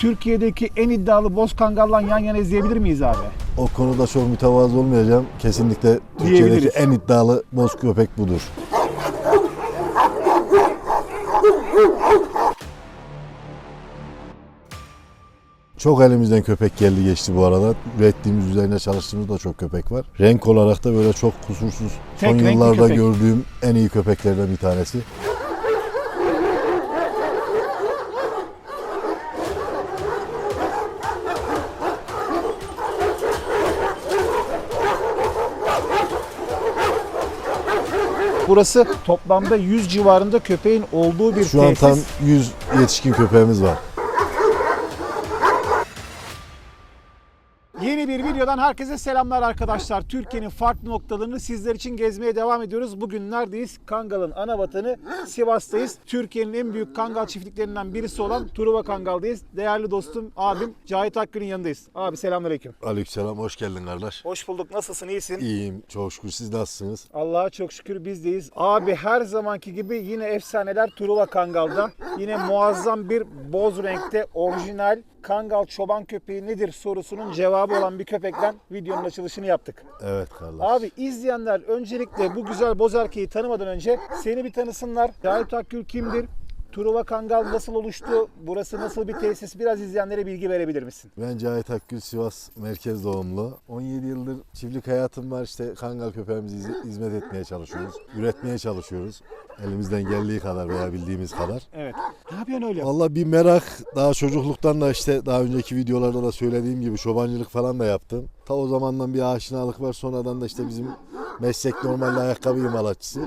Türkiye'deki en iddialı boz kangallan yan yana izleyebilir miyiz abi? O konuda çok mütevazı olmayacağım. Kesinlikle Türkiye'deki Diyebiliriz. en iddialı boz köpek budur. Çok elimizden köpek geldi geçti bu arada. Ürettiğimiz üzerine çalıştığımız da çok köpek var. Renk olarak da böyle çok kusursuz. Tek Son renkli yıllarda köpek. gördüğüm en iyi köpeklerden bir tanesi. Burası toplamda 100 civarında köpeğin olduğu bir Şu an tesis. tam 100 yetişkin köpeğimiz var. Videodan herkese selamlar arkadaşlar. Türkiye'nin farklı noktalarını sizler için gezmeye devam ediyoruz. Bugün neredeyiz? Kangal'ın ana vatanı Sivas'tayız. Türkiye'nin en büyük kangal çiftliklerinden birisi olan Truva Kangal'dayız. Değerli dostum, abim Cahit Hakkı'nın yanındayız. Abi selamünaleyküm. Aleykümselam, hoş geldin kardeş. Hoş bulduk. Nasılsın? İyisin? İyiyim, çok şükür. Siz nasılsınız? Allah'a çok şükür bizdeyiz. Abi her zamanki gibi yine efsaneler Truva Kangal'da. Yine muazzam bir boz renkte orijinal Kangal çoban köpeği nedir sorusunun cevabı olan bir köpekten videonun açılışını yaptık. Evet kardeş. Abi izleyenler öncelikle bu güzel boz erkeği tanımadan önce seni bir tanısınlar. Cahit Akgül kimdir? Truva Kangal nasıl oluştu? Burası nasıl bir tesis? Biraz izleyenlere bilgi verebilir misin? Ben Cahit Akgül, Sivas merkez doğumlu. 17 yıldır çiftlik hayatım var. İşte kangal köpeğimize hiz- hizmet etmeye çalışıyoruz. Üretmeye çalışıyoruz. Elimizden geldiği kadar veya bildiğimiz kadar. Evet. Ne yapıyorsun öyle? Valla bir merak. Daha çocukluktan da işte daha önceki videolarda da söylediğim gibi çobancılık falan da yaptım. Ta o zamandan bir aşinalık var. Sonradan da işte bizim meslek normalde ayakkabı imalatçısı.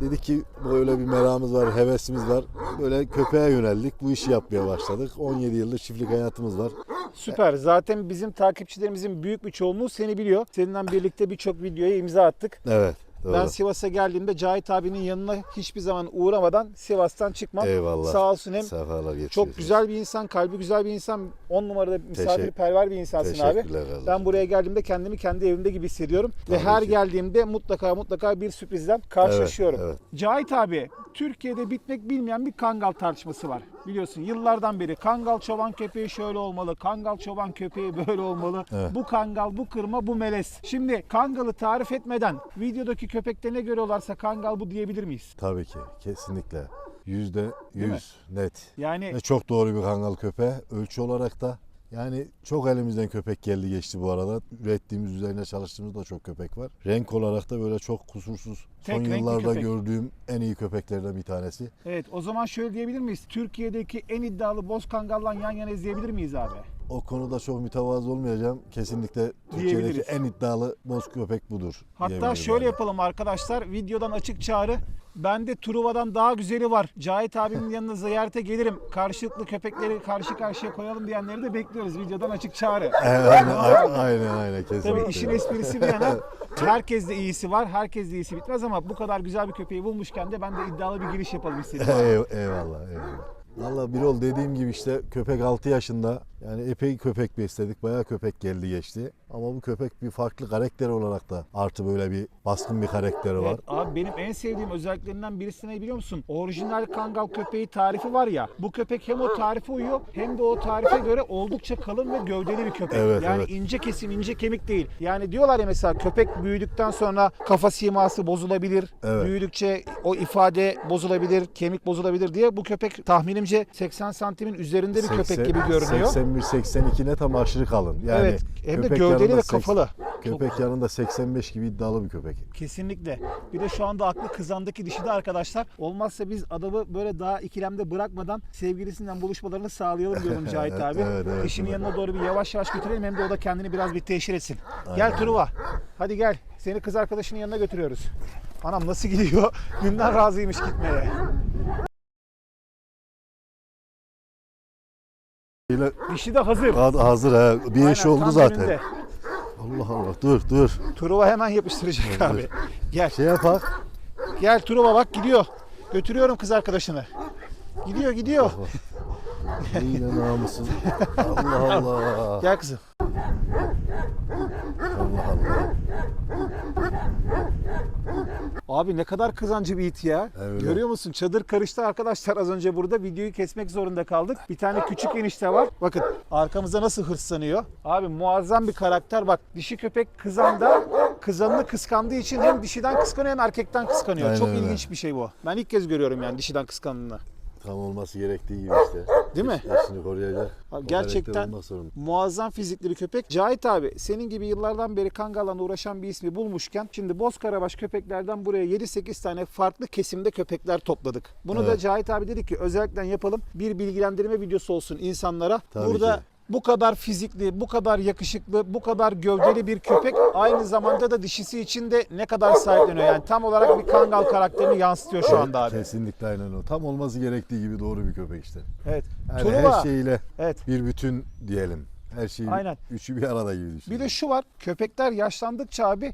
Dedik ki böyle bir meramız var, hevesimiz var. Böyle köpeğe yöneldik. Bu işi yapmaya başladık. 17 yıldır çiftlik hayatımız var. Süper. Zaten bizim takipçilerimizin büyük bir çoğunluğu seni biliyor. Seninle birlikte birçok videoya imza attık. Evet. Doğru. Ben Sivas'a geldiğimde Cahit abinin yanına hiçbir zaman uğramadan Sivas'tan çıkmam. Eyvallah. Sağ olsun hem Sefalar çok güzel bir insan, kalbi güzel bir insan, on numarada misafirperver bir insansın abi. Teşekkürler kardeşim. Ben buraya geldiğimde kendimi kendi evimde gibi hissediyorum. Ve Tabii her ki. geldiğimde mutlaka mutlaka bir sürprizden karşılaşıyorum. Evet, Cahit abi, Türkiye'de bitmek bilmeyen bir kangal tartışması var. Biliyorsun yıllardan beri kangal çoban köpeği şöyle olmalı, kangal çoban köpeği böyle olmalı. Evet. Bu kangal, bu kırma, bu melez. Şimdi kangalı tarif etmeden videodaki köpekte ne görüyorlarsa kangal bu diyebilir miyiz? Tabii ki. Kesinlikle. Yüzde yüz net. Yani Ve çok doğru bir kangal köpeği. Ölçü olarak da yani çok elimizden köpek geldi geçti bu arada. Ürettiğimiz üzerine çalıştığımız da çok köpek var. Renk olarak da böyle çok kusursuz. Tek Son renkli yıllarda köpek. gördüğüm en iyi köpeklerden bir tanesi. Evet o zaman şöyle diyebilir miyiz? Türkiye'deki en iddialı boz kangallan yan yana izleyebilir miyiz abi? O konuda çok mütevazı olmayacağım. Kesinlikle Türkiye'deki en iddialı boz köpek budur. Hatta şöyle yani. yapalım arkadaşlar. Videodan açık çağrı. Bende Truva'dan daha güzeli var. Cahit abimin yanına ziyarete gelirim. Karşılıklı köpekleri karşı karşıya koyalım diyenleri de bekliyoruz. Videodan açık çağrı. Evet, aynen, aynen, aynen, kesinlikle. Tabii işin esprisi bir yana herkes de iyisi var. Herkes de iyisi bitmez ama bu kadar güzel bir köpeği bulmuşken de ben de iddialı bir giriş yapalım istedim. Ey- eyvallah, eyvallah. Valla bir ol dediğim gibi işte köpek 6 yaşında. Yani epey köpek besledik. Bayağı köpek geldi geçti. Ama bu köpek bir farklı karakter olarak da artı böyle bir baskın bir karakteri var. Evet, abi benim en sevdiğim özelliklerinden birisi ne biliyor musun? Orijinal kangal köpeği tarifi var ya. Bu köpek hem o tarife uyuyor hem de o tarife göre oldukça kalın ve gövdeli bir köpek. Evet, yani evet. ince kesim, ince kemik değil. Yani diyorlar ya mesela köpek büyüdükten sonra kafa siması bozulabilir. Evet. Büyüdükçe o ifade bozulabilir, kemik bozulabilir diye bu köpek tahminimce 80 santimin üzerinde bir 80, köpek gibi görünüyor. 80 81-82'ne tam aşırı kalın. Yani evet. Hem de gövdeli ve kafalı. Köpek Çok... yanında 85 gibi iddialı bir köpek. Kesinlikle. Bir de şu anda aklı kızandaki dişi de arkadaşlar. Olmazsa biz adamı böyle daha ikilemde bırakmadan sevgilisinden buluşmalarını sağlayalım diyorum Cahit abi. Evet, evet, Dişinin evet. yanına doğru bir yavaş yavaş götürelim hem de o da kendini biraz bir teşhir etsin. Aynen. Gel Truva. Hadi gel. Seni kız arkadaşının yanına götürüyoruz. Anam nasıl gidiyor? Günden razıymış gitmeye. Yine Dişi de hazır. hazır ha. Bir eş Aynen, oldu tam zaten. önünde. Allah Allah dur dur. Truva hemen yapıştıracak abi. Gel. Şey yapak. Gel Truva bak gidiyor. Götürüyorum kız arkadaşını. Gidiyor gidiyor. Yine namussuz. Allah Allah. Gel kızım. Allah Allah. Abi ne kadar kızancı bir it ya. Evet. Görüyor musun? Çadır karıştı arkadaşlar az önce burada. Videoyu kesmek zorunda kaldık. Bir tane küçük enişte var. Bakın arkamıza nasıl hırslanıyor. Abi muazzam bir karakter. Bak dişi köpek kızanda kızanını kıskandığı için hem dişiden kıskanıyor hem erkekten kıskanıyor. Aynen Çok öyle. ilginç bir şey bu. Ben ilk kez görüyorum yani dişiden kıskanını. Tam olması gerektiği gibi işte. Değil mi? Eşini koruyacak. Abi o gerçekten muazzam fizikli bir köpek. Cahit abi senin gibi yıllardan beri kangallarla uğraşan bir ismi bulmuşken şimdi Bozkarabaş köpeklerden buraya 7-8 tane farklı kesimde köpekler topladık. Bunu da Evet. Cahit abi dedi ki özellikle yapalım bir bilgilendirme videosu olsun insanlara. Tabii Burada ki. Bu kadar fizikli, bu kadar yakışıklı, bu kadar gövdeli bir köpek aynı zamanda da dişisi için de ne kadar sahipleniyor. Yani tam olarak bir kangal karakterini yansıtıyor şu anda abi. Kesinlikle aynen o. Tam olması gerektiği gibi doğru bir köpek işte. Evet. Yani Truva. her şeyiyle Evet. bir bütün diyelim. Her şey Aynen. üçü bir arada gibi düşün. Bir de şu var. Köpekler yaşlandıkça abi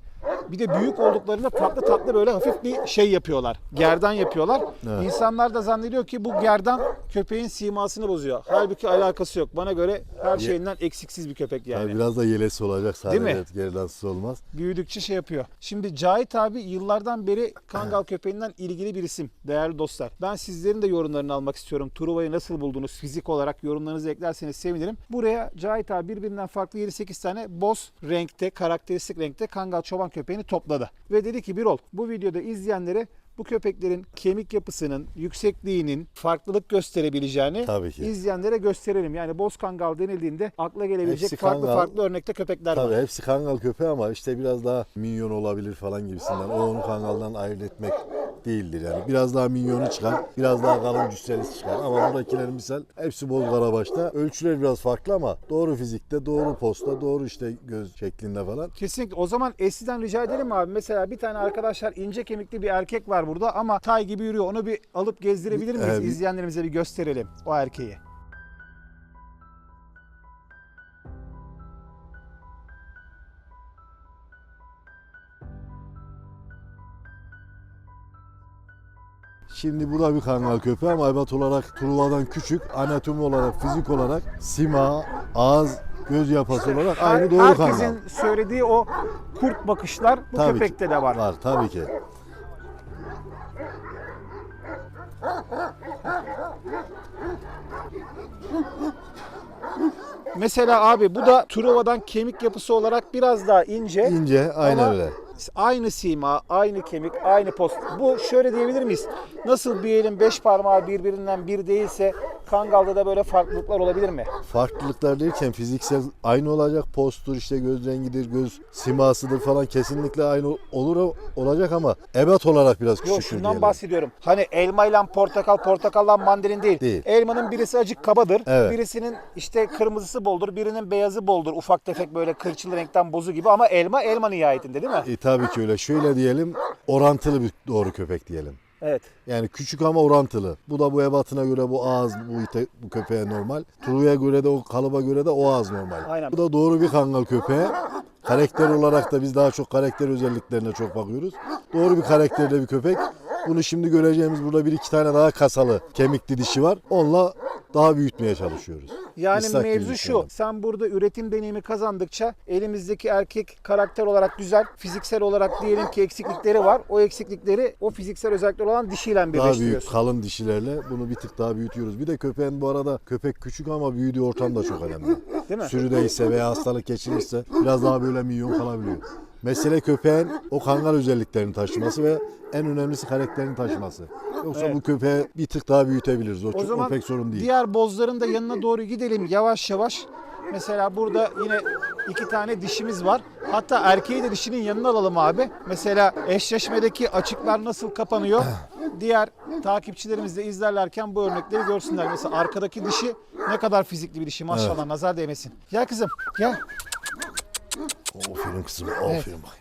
bir de büyük olduklarında tatlı tatlı böyle hafif bir şey yapıyorlar. Gerdan yapıyorlar. Evet. İnsanlar da zannediyor ki bu gerdan köpeğin simasını bozuyor. Halbuki alakası yok. Bana göre her şeyinden eksiksiz bir köpek yani. Yani biraz da yelesi olacak sadece Değil mi? gerdansız olmaz. Büyüdükçe şey yapıyor. Şimdi Cahit abi yıllardan beri Kangal köpeğinden ilgili bir isim. Değerli dostlar. Ben sizlerin de yorumlarını almak istiyorum. Truva'yı nasıl buldunuz? Fizik olarak yorumlarınızı eklerseniz sevinirim. Buraya Cahit abi birbirinden farklı 7-8 tane boz renkte, karakteristik renkte Kangal çoban köpeğini topladı. Ve dedi ki Birol bu videoda izleyenlere bu köpeklerin kemik yapısının, yüksekliğinin farklılık gösterebileceğini Tabii ki. izleyenlere gösterelim. Yani boz kangal denildiğinde akla gelebilecek Hepsi farklı kangal. farklı örnekte köpekler Tabii var. hepsi kangal köpeği ama işte biraz daha minyon olabilir falan gibisinden. O onu kangaldan ayırt etmek değildir yani. Biraz daha minyonu çıkar, biraz daha kalın cüsselisi çıkar. Ama buradakiler misal hepsi bol karabaşta. Ölçüler biraz farklı ama doğru fizikte, doğru posta, doğru işte göz şeklinde falan. Kesinlikle. O zaman Esliden rica edelim abi? Mesela bir tane arkadaşlar ince kemikli bir erkek var burada ama tay gibi yürüyor. Onu bir alıp gezdirebilir miyiz? Evet. İzleyenlerimize bir gösterelim o erkeği. Şimdi bu da bir kangal köpeği ama ebat olarak Truva'dan küçük, anatomi olarak, fizik olarak, sima, ağız, göz yapısı olarak aynı doğru Herkesin kangal. söylediği o kurt bakışlar bu Tabii köpekte ki. de var. Var tabii ki. Mesela abi bu da Truva'dan kemik yapısı olarak biraz daha ince. İnce, aynen Ama öyle. Aynı sima, aynı kemik, aynı post. Bu şöyle diyebilir miyiz? Nasıl bir elin beş parmağı birbirinden bir değilse Kangal'da da böyle farklılıklar olabilir mi? Farklılıklar derken fiziksel aynı olacak. Postur işte göz rengidir, göz simasıdır falan kesinlikle aynı olur olacak ama ebat olarak biraz Yok küçüktür şundan diyelim. bahsediyorum. Hani elmayla portakal, portakallan mandalin değil. Değil. Elmanın birisi acık kabadır. Evet. Birisinin işte kırmızısı boldur, birinin beyazı boldur. Ufak tefek böyle kırçıl renkten bozu gibi ama elma elma nihayetinde değil mi? E, tabii ki öyle. Şöyle diyelim orantılı bir doğru köpek diyelim. Evet. Yani küçük ama orantılı. Bu da bu ebatına göre bu ağız bu, ite, bu köpeğe normal. Turuya göre de o kalıba göre de o ağız normal. Aynen. Bu da doğru bir kangal köpeğe. Karakter olarak da biz daha çok karakter özelliklerine çok bakıyoruz. Doğru bir karakterde bir köpek. Bunu şimdi göreceğimiz burada bir iki tane daha kasalı kemikli dişi var. Onunla daha büyütmeye çalışıyoruz. Yani gibi mevzu şu. düşünelim. Sen burada üretim deneyimi kazandıkça elimizdeki erkek karakter olarak güzel, fiziksel olarak diyelim ki eksiklikleri var. O eksiklikleri o fiziksel özellikler olan dişiyle Daha büyük birleştiriyorsun. kalın dişilerle bunu bir tık daha büyütüyoruz. Bir de köpeğin bu arada köpek küçük ama büyüdüğü ortam da çok önemli. Değil mi? Sürüdeyse veya hastalık geçirirse biraz daha böyle milyon kalabiliyor. Mesele köpeğin o kangal özelliklerini taşıması ve en önemlisi karakterini taşıması. Yoksa Evet. bu köpeği bir tık daha büyütebiliriz. O, O zaman pek sorun değil. diğer bozların da yanına doğru gidelim yavaş yavaş. Mesela burada yine iki tane dişimiz var. Hatta erkeği de dişinin yanına alalım abi. Mesela eşleşmedeki açıklar nasıl kapanıyor? Diğer takipçilerimiz de izlerlerken bu örnekleri görsünler. Mesela arkadaki dişi ne kadar fizikli bir dişi maşallah nazar değmesin. Gel kızım gel. Aferin kızım, aferin bak.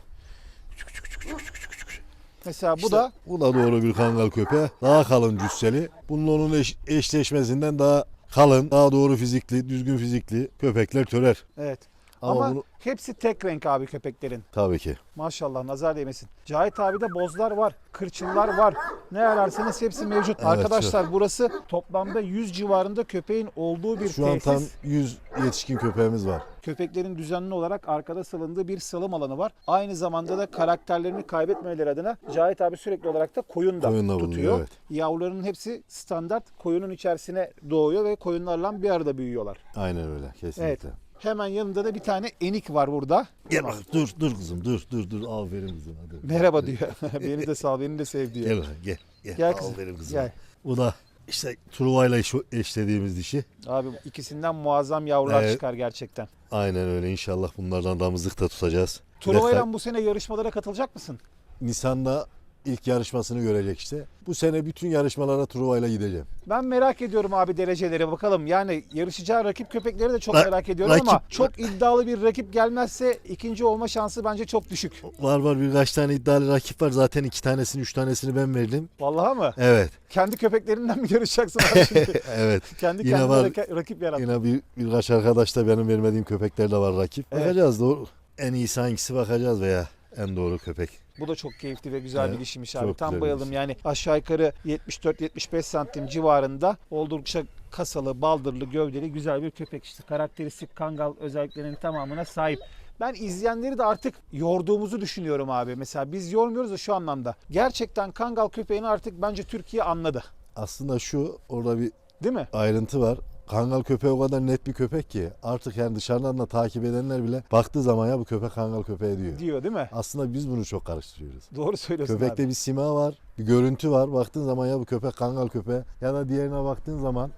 Mesela bu İşte da bu da doğru bir kangal köpeği. Daha kalın cüsseli. Bunun onun eş- eşleşmesinden daha kalın, daha doğru fizikli, düzgün fizikli köpekler törer. evet. Ama, Ama bunu- hepsi tek renk abi köpeklerin. Tabii ki. Maşallah nazar değmesin. Cahit abi de bozlar var, kırçınlar var. Ne ararsanız hepsi mevcut. Evet, Arkadaşlar burası toplamda 100 civarında köpeğin olduğu bir Şu an tesis. tam 100 yetişkin köpeğimiz var. Köpeklerin düzenli olarak arkada salındığı bir salım alanı var. Aynı zamanda da karakterlerini kaybetmemeleri adına Cahit abi sürekli olarak da koyun da Koyun da bulunuyor, tutuyor. evet. Yavruların hepsi standart koyunun içerisine doğuyor ve koyunlarla bir arada büyüyorlar. Aynen öyle kesinlikle. Evet. Hemen yanında da bir tane enik var burada. Gel bak dur dur kızım dur dur dur aferin kızım hadi. Merhaba diyor. beni de sağ, beni de sev diyor. Gel bakayım, gel gel. Gel kızım, Aferin kızım. gel. Bu da işte Truva'yla eş- eşlediğimiz dişi. Abi ikisinden muazzam yavrular Evet. çıkar gerçekten. Aynen öyle inşallah bunlardan damızlık da tutacağız. Truva'yla bu sene yarışmalara katılacak mısın? Nisan'da ilk yarışmasını görecek işte. Bu sene bütün yarışmalara Truva'yla gideceğim. Ben merak ediyorum abi dereceleri bakalım. Yani yarışacağı rakip köpekleri de çok Ra- merak ediyorum ama rakip- çok iddialı bir rakip gelmezse ikinci olma şansı bence çok düşük. Var var birkaç tane iddialı rakip var. Zaten iki tanesini üç tanesini ben verdim. Vallahi mı? Evet. Kendi köpeklerinden mi yarışacaksın abi şimdi? evet. Kendi Yine kendine var. raka- rakip yarat. Yine bir, birkaç arkadaş da benim vermediğim köpekler de var rakip. Evet. Bakacağız doğru. En iyisi hangisi bakacağız veya en doğru köpek. Bu da çok keyifli ve güzel bir dişiymiş abi. Tam bayıldım yani aşağı yukarı 74-75 santim civarında oldukça kasalı, baldırlı, gövdeli güzel bir köpek işte. Karakteristik kangal özelliklerinin tamamına sahip. Ben izleyenleri de artık yorduğumuzu düşünüyorum abi. Mesela biz yormuyoruz da şu anlamda. Gerçekten kangal köpeğini artık bence Türkiye anladı. Aslında şu orada bir Değil mi? ayrıntı var. Kangal köpeği o kadar net bir köpek ki artık yani dışarıdan da takip edenler bile baktığı zaman ya bu köpek kangal köpeği diyor. Diyor değil mi? Aslında biz bunu çok karıştırıyoruz. Doğru söylüyorsun Köpekte abi. bir sima var, bir görüntü var. Baktığın zaman ya bu köpek kangal köpeği ya da diğerine baktığın zaman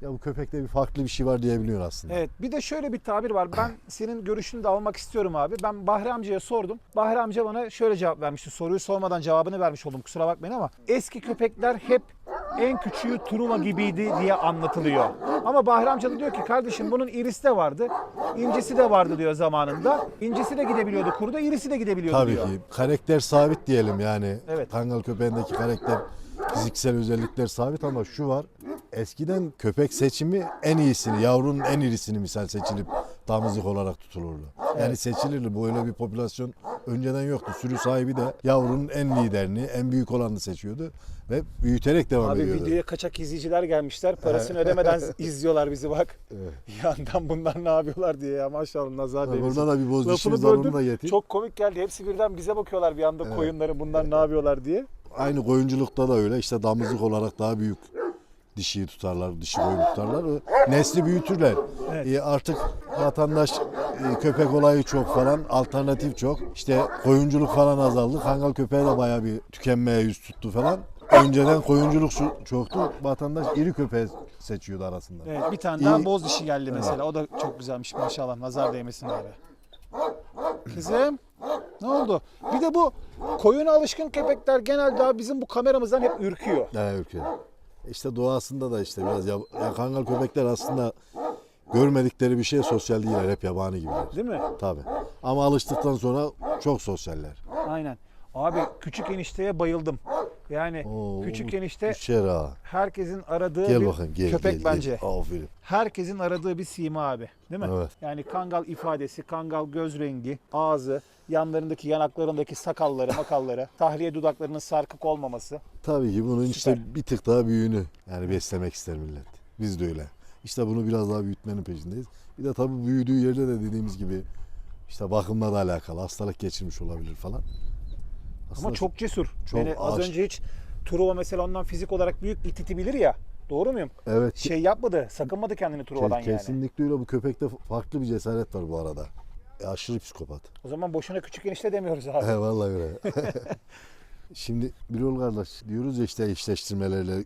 ya bu köpekte bir farklı bir şey var diyebiliyorsun aslında. Evet bir de şöyle bir tabir var. Ben senin görüşünü de almak istiyorum abi. Ben Bahri amcaya sordum. Bahri amca bana şöyle cevap vermişti. Soruyu sormadan cevabını vermiş oldum kusura bakmayın ama eski köpekler hep en küçüğü Truva gibiydi diye anlatılıyor. Ama Bahri amca da diyor ki kardeşim bunun irisi de vardı. incisi de vardı diyor zamanında. İncisi de gidebiliyordu kuruda, irisi de gidebiliyordu Tabii diyor. ki karakter sabit diyelim yani. Evet. Kangal köpeğindeki karakter fiziksel özellikler sabit ama şu var. Eskiden köpek seçimi en iyisini, yavrunun en irisini misal seçilip damızlık olarak tutulurdu. Yani seçilirdi. Böyle bir popülasyon önceden yoktu. Sürü sahibi de yavrunun en liderini, en büyük olanını seçiyordu ve büyüterek devam Abi ediyordu. videoya kaçak izleyiciler gelmişler. Parasını ödemeden izliyorlar bizi bak. Yandan bunlar ne yapıyorlar diye ya maşallah nazar değmesin. Burada da bir boz Lafını dişimiz var onu böldüm. da getir. Çok komik geldi. Hepsi birden bize bakıyorlar bir anda Evet. koyunları bunlar ne yapıyorlar diye. Aynı koyunculukta da öyle. İşte damızlık olarak daha büyük dişiyi tutarlar, dişi koyun tutarlar. Nesli büyütürler. Evet. E, artık vatandaş e, köpek olayı çok falan, alternatif çok. İşte koyunculuk falan azaldı. Kangal köpeği de bayağı bir tükenmeye yüz tuttu falan. Önceden koyunculuk çoktu. Vatandaş iri köpeği seçiyordu arasında. Evet, bir tane daha boz dişi geldi mesela. O da çok güzelmiş maşallah. Nazar değmesin abi. Kızım ne oldu? Bir de bu koyuna alışkın köpekler genelde bizim bu kameramızdan hep ürküyor. Evet ülke. İşte doğasında da işte biraz ya, ya kangal köpekler aslında görmedikleri bir şey sosyal değiller. Hep yabani gibiler. Değil mi? Tabii. Ama alıştıktan sonra çok sosyaller. Aynen. Abi küçük enişteye bayıldım. Yani Oo, küçük bu enişte Düşer herkesin aradığı Gel bir bakayım gel köpek gel, bence. Gel. Aferin. Herkesin aradığı bir sima abi. Değil mi? Evet. Yani kangal ifadesi, kangal göz rengi, ağzı, yanlarındaki yanaklarındaki sakalları, makalları, tahriye dudaklarının sarkık olmaması. Tabii ki bunun Süper. işte bir tık daha büyüğünü yani beslemek ister millet. Biz de öyle. İşte bunu biraz daha büyütmenin peşindeyiz. Bir de tabii büyüdüğü yerde de dediğimiz gibi işte bakımla da alakalı. Hastalık geçirmiş olabilir falan. Aslında Ama çok cesur. çok yani az ağaç- önce hiç Truva mesela ondan fizik olarak büyük ititi bilir ya. Doğru muyum? Evet. Şey yapmadı, sakınmadı kendini Truva'dan yani. kesinlikle öyle. Bu köpekte farklı bir cesaret var bu arada. E, aşırı psikopat. O zaman boşuna küçük enişte demiyoruz abi. He vallahi öyle. Şimdi bir yol kardeş diyoruz ya işte eşleştirmelerle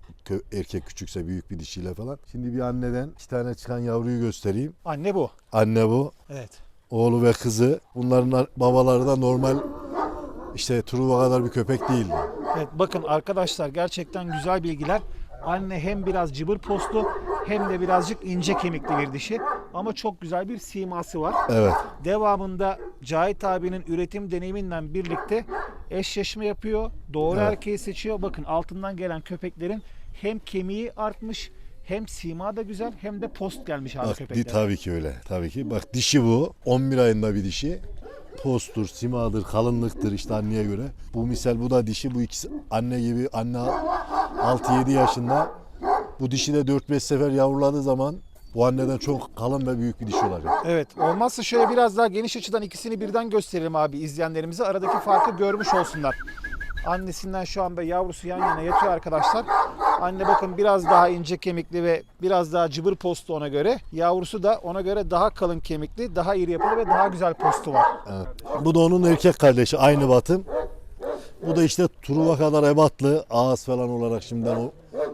erkek küçükse büyük bir dişiyle falan. Şimdi bir anneden iki tane çıkan yavruyu göstereyim. Anne bu. Anne bu, Evet. oğlu ve kızı. Bunların ar- babaları da normal işte Truva kadar bir köpek değildi. Evet bakın arkadaşlar gerçekten güzel bilgiler. Anne hem biraz cıbır postlu hem de birazcık ince kemikli bir dişi. Ama çok güzel bir siması var. Evet. Devamında Cahit abinin üretim deneyiminden birlikte eşleşme yapıyor. Doğru Evet. erkeği seçiyor. Bakın altından gelen köpeklerin hem kemiği artmış hem sima da güzel hem de post gelmiş abi Bak di, köpekler. tabii ki öyle. Tabii ki. Bak dişi bu. 11 ayında bir dişi. Postur, simadır, kalınlıktır işte anneye göre. Bu misal bu da dişi. Bu ikisi anne gibi. Anne 6-7 yaşında. Bu dişi de 4-5 sefer yavruladığı zaman bu anneden çok kalın ve büyük bir dişi olacak. Evet. Olmazsa şöyle biraz daha geniş açıdan ikisini birden gösterelim abi izleyenlerimize. Aradaki farkı görmüş olsunlar. Annesinden şu anda yavrusu yan yana yatıyor arkadaşlar. Anne bakın biraz daha ince kemikli ve biraz daha cıbır postu ona göre. Yavrusu da ona göre daha kalın kemikli, daha iri yapılı ve daha güzel postu var. Evet. Bu da onun erkek kardeşi. Aynı batım. Bu da işte Truva kadar ebatlı. Ağız falan olarak şimdiden o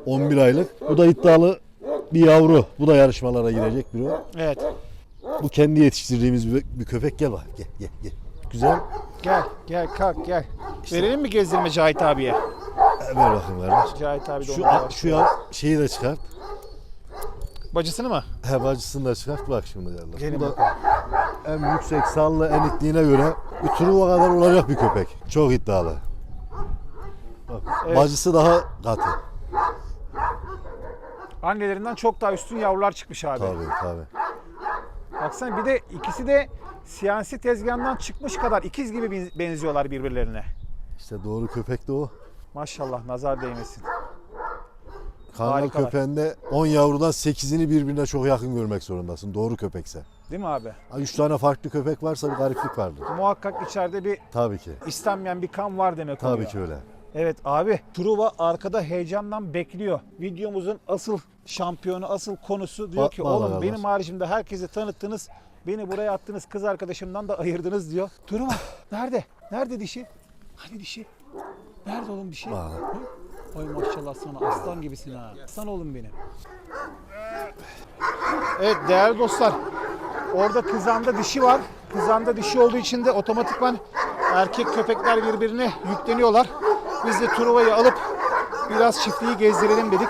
11 aylık. Bu da iddialı bir yavru. Bu da yarışmalara girecek bir o. Evet. Bu kendi yetiştirdiğimiz bir, bir köpek. Gel bak. Gel gel gel. Güzel. Gel, gel kalk gel. Verelim mi gezdirme Cahit abiye? E, Ver bakayım kardeş. Cahit abi de Şu, onunla şu ya, şeyi de çıkart. Bacısını mı? He bacısını da çıkart. Bak şimdi yerler. Gelin Bu da bakalım. en yüksek sallı enikliğine göre Truva kadar olacak bir köpek. Çok iddialı. Bak, Evet. Bacısı daha katı. Annelerinden çok daha üstün yavrular çıkmış abi. Tabii tabii. Baksana bir de ikisi de siyasi tezgahından çıkmış kadar ikiz gibi ben- benziyorlar birbirlerine. İşte doğru köpek de o. Maşallah nazar değmesin. Kangal Harikalar. köpeğinde 10 yavrudan 8'ini birbirine çok yakın görmek zorundasın. Doğru köpekse. Değil mi abi? 3 tane farklı köpek varsa bir gariplik vardır. Muhakkak içeride bir Tabii ki. istenmeyen bir kan var demek Tabii oluyor. ki öyle. Evet abi Truva arkada heyecandan bekliyor. Videomuzun asıl şampiyonu, asıl konusu diyor Ba- ki oğlum var." benim haricimde herkese tanıttınız. Beni buraya attınız kız arkadaşımdan da ayırdınız diyor. Truva nerede? Nerede dişi? Hani dişi? Nerede oğlum dişi? Hı? Ay maşallah sana aslan gibisin ha. Aslan oğlum benim. Evet değerli dostlar. Orada kızanda dişi var. Kızanda dişi olduğu için de otomatikman erkek köpekler birbirine yükleniyorlar. Biz de Truva'yı alıp biraz çiftliği gezdirelim dedik.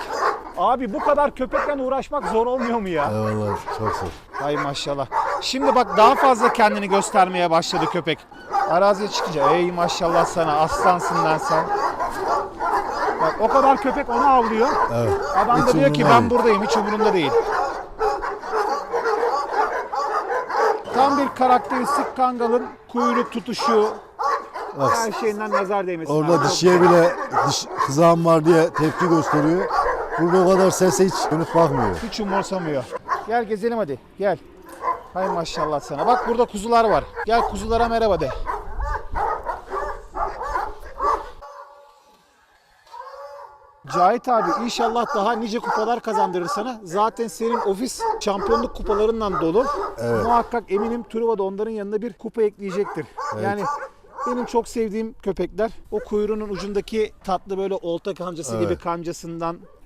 Abi bu kadar köpekle uğraşmak zor olmuyor mu ya? Eyvallah çok zor. Ay maşallah. Şimdi bak daha fazla kendini göstermeye başladı köpek. Araziye çıkınca ey maşallah sana aslansın lan sen. Bak o kadar köpek onu avlıyor. Evet. Adam da Hiç diyor ki ben değil." buradayım hiç umurumda değil. Tam bir karakteristik kangalın kuyruk tutuşu, Bak, her şeyinden nazar değmesin. abi. orada dişiye bile diş, kızağım var diye tepki gösteriyor. Burada o kadar sese hiç dönüp bakmıyor. Hiç umursamıyor. Gel gezelim hadi gel. Hay maşallah sana. Bak burada kuzular var. Gel kuzulara merhaba de. Cahit abi inşallah daha nice kupalar kazandırır sana. Zaten senin ofis şampiyonluk kupalarından dolu. Evet. Muhakkak eminim Truva da onların yanına bir kupa ekleyecektir. Yani benim çok sevdiğim köpekler o kuyruğunun ucundaki tatlı böyle olta kancası gibi Evet.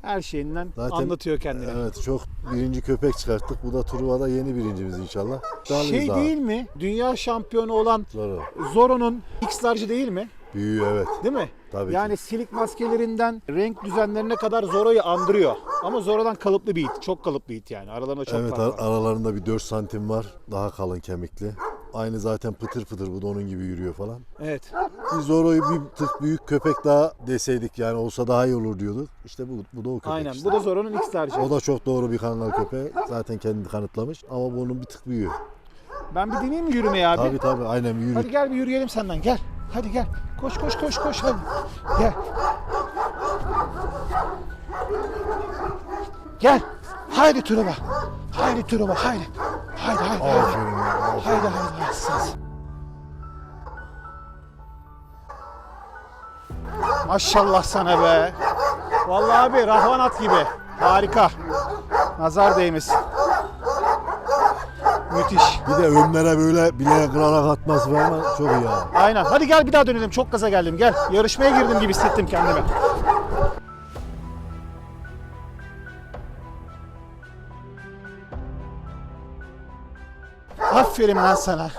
Her şeyinden Zaten- anlatıyor kendini. Evet çok birinci köpek çıkarttık. Bu da Truva'da yeni birincimiz inşallah. İddialıyız Şey daha. değil mi? Dünya şampiyonu olan Zor. Zoro'nun X-Large'ı değil mi? Büyüğü evet. Değil mi? Tabii yani silik maskelerinden renk düzenlerine kadar Zoro'yu andırıyor. Ama Zoro'dan kalıplı bir it. Çok kalıplı it yani. Aralarında çok evet fark ar- var. aralarında bir 4 santim var. Daha kalın kemikli. Aynı zaten pıtır pıtır bu da onun gibi yürüyor falan. Evet. Biz Zoro'yu bir tık büyük köpek daha deseydik yani olsa daha iyi olur diyorduk. İşte bu, bu da o köpek Aynen. işte. Bu da Zoro'nun X-Large'ı. O da çok doğru bir kangal köpeği. Zaten kendini kanıtlamış ama bunun bir tık büyüğü. Ben bir deneyeyim mi yürümeyi abi? Tabii tabii aynen yürü. Hadi gel bir yürüyelim senden. Gel. Hadi gel. Koş koş koş koş hadi. Gel. Gel. Haydi Turuba. Haydi Turuba haydi. Haydi haydi haydi. Aferin ya, aferin. Haydi haydi haydi. Maşallah sana be. Vallahi abi rahvanat gibi. Harika. Nazar değmesin. Müthiş. Bir de önlere böyle bileğe kırarak atması falan çok iyi ya. Aynen. Hadi gel bir daha dönelim. Çok gaza geldim. Gel. Yarışmaya girdim gibi hissettim kendimi. Aferin lan sana.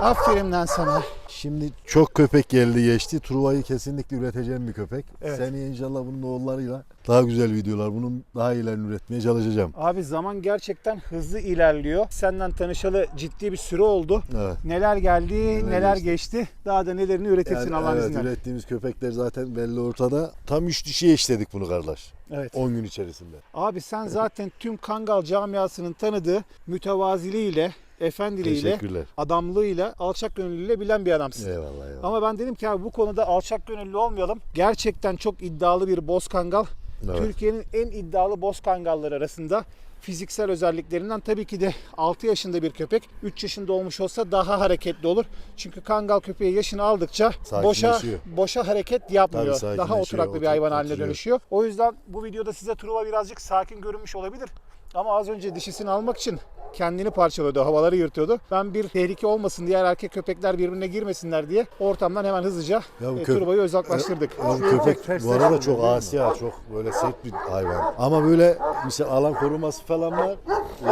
Aferin lan sana. Şimdi çok köpek geldi geçti. Truva'yı kesinlikle üreteceğim bir köpek. Evet. Seneye inşallah bunun oğullarıyla daha güzel videolar, bunun daha iyilerini üretmeye çalışacağım. Abi zaman gerçekten hızlı ilerliyor. Senden tanışalı ciddi bir süre oldu. Evet. Neler geldi, neler, geçti. geçti. Daha da nelerini üretirsin Yani Allah'ın evet, izniyle. ürettiğimiz köpekler zaten belli ortada. Tam 3 dişiye işledik bunu kardeş. Evet. 10 gün içerisinde. Abi sen zaten tüm Kangal camiasının tanıdığı mütevaziliğiyle, efendiliğiyle, adamlığıyla, alçak gönüllüyle bilen bir adamsın. Eyvallah eyvallah. Ama ben dedim ki abi bu konuda alçak gönüllü olmayalım. Gerçekten çok iddialı bir boz kangal. Evet. Türkiye'nin en iddialı boz kangalları arasında fiziksel özelliklerinden tabii ki de 6 yaşında bir köpek 3 yaşında olmuş olsa daha hareketli olur. Çünkü kangal köpeği yaşını aldıkça boşa boşa hareket yapmıyor. Tabii Daha oturaklı bir hayvan haline dönüşüyor. O yüzden bu videoda size Truva birazcık sakin görünmüş olabilir. Ama az önce dişisini almak için kendini parçalıyordu, havaları yırtıyordu. Ben bir tehlike olmasın diğer erkek köpekler birbirine girmesinler diye ortamdan hemen hızlıca Ya bu e, köp- Truva'yı uzaklaştırdık. Ya bu köpek bu arada çok asi ha, çok böyle sert bir hayvan. Ama böyle mesela alan koruması falan var.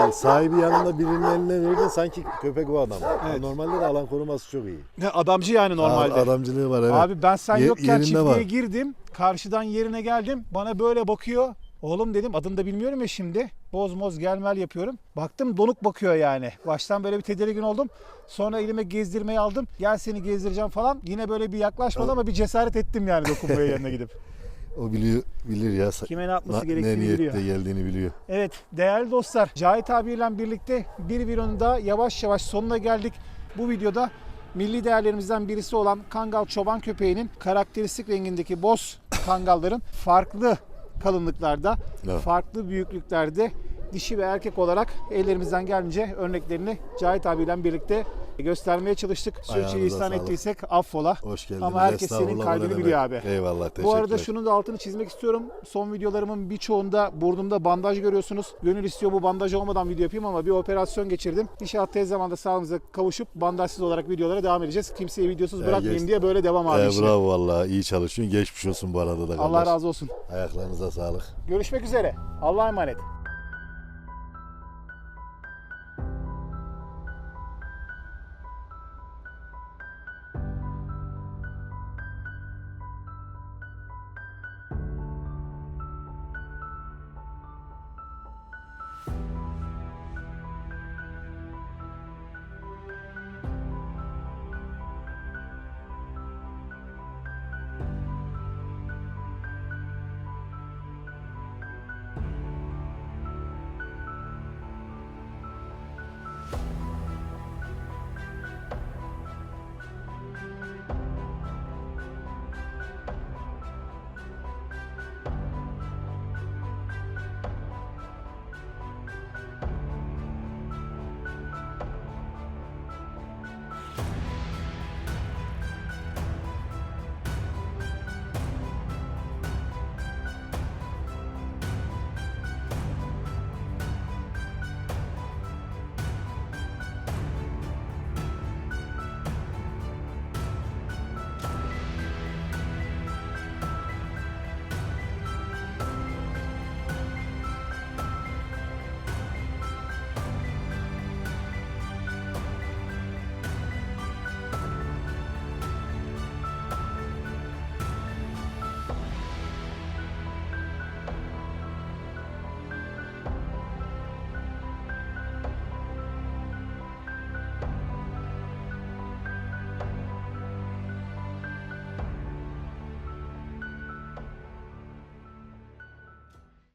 Ee, sahibi yanında birinin eline verirken sanki köpek o adam. Evet. Normalde de alan koruması çok iyi. Ne adamcı yani normalde. Adamcılığı var evet. Abi ben sen Ye- yokken yerinde çiftliğe var. girdim. Karşıdan yerine geldim. Bana böyle bakıyor. Oğlum dedim adını da bilmiyorum ya şimdi. Boz moz gelmel yapıyorum. Baktım donuk bakıyor yani. Baştan böyle bir tedirgin oldum. Sonra elime gezdirmeyi aldım. Gel seni gezdireceğim falan. Yine böyle bir yaklaşmadı ama bir cesaret ettim yani dokunmaya yanına gidip. O biliyor bilir ya. Kime ne yapması gerektiğini ne niyette biliyor. geldiğini biliyor. Evet değerli dostlar Cahit abiyle birlikte bir videonun daha yavaş yavaş sonuna geldik. Bu videoda milli değerlerimizden birisi olan Kangal çoban köpeğinin karakteristik rengindeki boz kangalların farklı kalınlıklarda, Evet. farklı büyüklüklerde dişi ve erkek olarak ellerimizden geldiğince örneklerini Cahit abiyle birlikte göstermeye çalıştık. Sürçülisan ettiysek affola. Hoş geldiniz. Ama herkes senin demek. biliyor abi. Eyvallah teşekkürler. Bu arada şunun da altını çizmek istiyorum. Son videolarımın birçoğunda burnumda bandaj görüyorsunuz. Gönül istiyor bu bandaj olmadan video yapayım ama bir operasyon geçirdim. İnşallah tez zamanda sağlığımıza kavuşup bandajsız olarak videolara devam edeceğiz. Kimseyi videosuz Ya bırakmayayım geç- diye böyle devam abi işine. bravo vallahi iyi çalışıyorsun. Geçmiş olsun bu arada da. Allah kardeş. razı olsun. Ayaklarınıza sağlık. Görüşmek üzere. Allah'a emanet.